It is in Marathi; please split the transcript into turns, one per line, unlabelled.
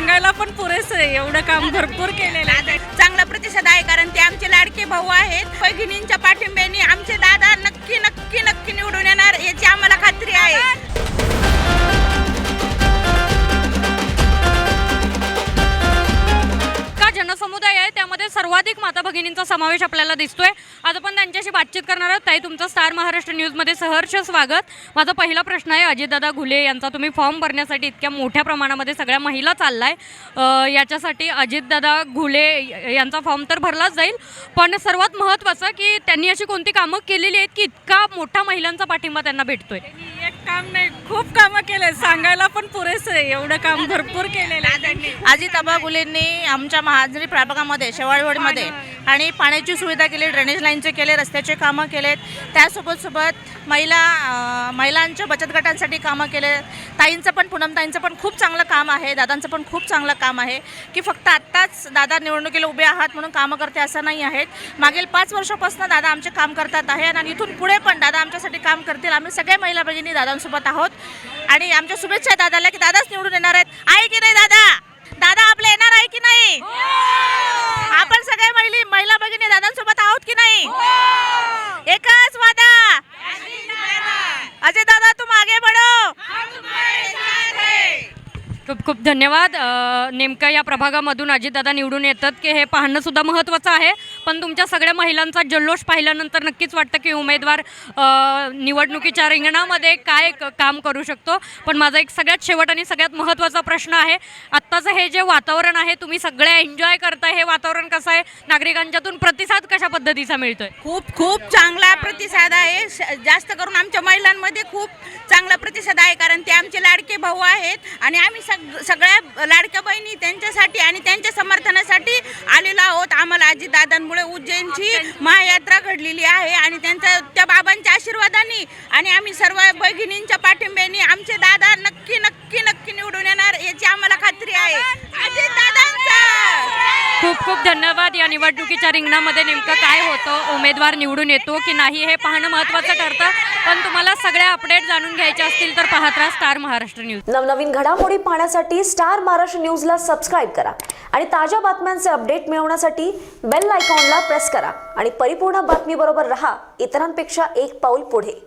सांगायला पण पुरेसं आहे. एवढं काम भरपूर केलेलं आहे.
चांगला प्रतिसाद आहे कारण ते आमचे लाडके भाऊ आहेत. भगिनींच्या पाठिंब्याने आमचे दादा
सर्वाधिक माता भगिनींचा समावेश आपल्याला दिसतोय. आज आपण त्यांच्याशी बातचीत करणार आहोत. ताई तुमचं स्टार महाराष्ट्र न्यूजमध्ये सहर्ष स्वागत. माझा पहिला प्रश्न आहे अजितदादा घुले यांचा. तुम्ही फॉर्म भरण्यासाठी इतक्या मोठ्या प्रमाणामध्ये सगळ्या महिला चाललाय. याच्यासाठी अजितदादा घुले यांचा फॉर्म तर भरलाच जाईल. पण सर्वात महत्त्वाचं की त्यांनी अशी कोणती कामं केलेली आहेत की इतका मोठा महिलांचा पाठिंबा त्यांना भेटतोय?
एक काम नाही खूप कामं केले सांगायला पण पुरेसं आहे एवढं काम भरपूर केलेलं आहे. त्यांनी
अजित गुलेंनी आमच्या महाजनी प्रभागामध्ये शेवाळवाडीमध्ये आणि पाण्याची सुविधा केली ड्रेनेज लाईनचे केले रस्त्याचे कामं केलेत. त्यासोबत सोबत महिला महिलांच्या बचत गटांसाठी कामं केले. ताईंचं पण पूनम ताईंचं पण खूप चांगलं काम आहे. दादांचं पण खूप चांगलं काम आहे की फक्त आत्ताच दादा निवडणुकीला उभे आहात म्हणून कामं करते असं नाही आहेत. मागील पाच वर्षापासून दादा आमचे काम करतात आहे आणि इथून पुढे पण दादा आमच्यासाठी काम करतील. आम्ही सगळ्या महिला भगिनी दादांसोबत आहोत. आणि आमच्या शुभेच्छा दादाला की दादाच निवडून येणार आहेत. आहे की नाही दादा? दादा आपलं येणार आहे की नाही? हो. सगळ्या महिला महिला भगिनी दादांसोबत आहोत की नाही? एकच वादा. अजय
खूप खूप धन्यवाद. नेमकं या प्रभागामधून अजितदादा निवडून येतात की हे पाहणं सुद्धा महत्त्वाचं आहे. पण तुमच्या सगळ्या महिलांचा जल्लोष पाहिल्यानंतर नक्कीच वाटतं की उमेदवार निवडणुकीच्या रिंगणामध्ये काय काम करू शकतो. पण माझा एक सगळ्यात शेवट आणि सगळ्यात महत्त्वाचा प्रश्न आहे आत्ताचं हे जे वातावरण आहे तुम्ही सगळ्या एन्जॉय करताय हे वातावरण कसं आहे? नागरिकांच्यातून प्रतिसाद कशा पद्धतीचा मिळतोय?
खूप खूप चांगला प्रतिसाद आहे. श- जास्त करून आमच्या महिलांमध्ये खूप चांगला प्रतिसाद आहे कारण ते आमचे लाडके भाऊ आहेत आणि आम्ही सग सगळ्या लाडक्या बहिणी त्यांच्यासाठी आणि त्यांच्या समर्थनासाठी आलेलो आहोत. आम्हाला अजितदादांमुळे उज्जैनची महायात्रा घडलेली आहे आणि त्यांच्या त्या बाबांच्या आशीर्वादाने आणि आम्ही सर्व भगिनींच्या पाठिंब्याने आमचे दादा नक्की नक्की नक्की निवडून येणार याची आम्हाला खात्री आहे.
खूप खूप धन्यवाद या निवडणुकीच्या रिंगणामध्ये नेमकं काय होतं उमेदवार निवडून येतो की नाही हे पाहणं महत्त्वाचं ठरतं. पण तुम्हाला सगळ्या अपडेट जाणून घ्यायचे असतील तर पाहत राहा स्टार महाराष्ट्र न्यूज
नवनवीन घडामोडी पाहण्यासाठी स्टार महाराष्ट्र न्यूजला सबस्क्राईब करा. आणि ताज्या बातम्यांचे अपडेट मिळवण्यासाठी बेल आयकॉनला प्रेस करा. आणि परिपूर्ण बातमीबरोबर रहा. इतरांपेक्षा एक पाऊल पुढे.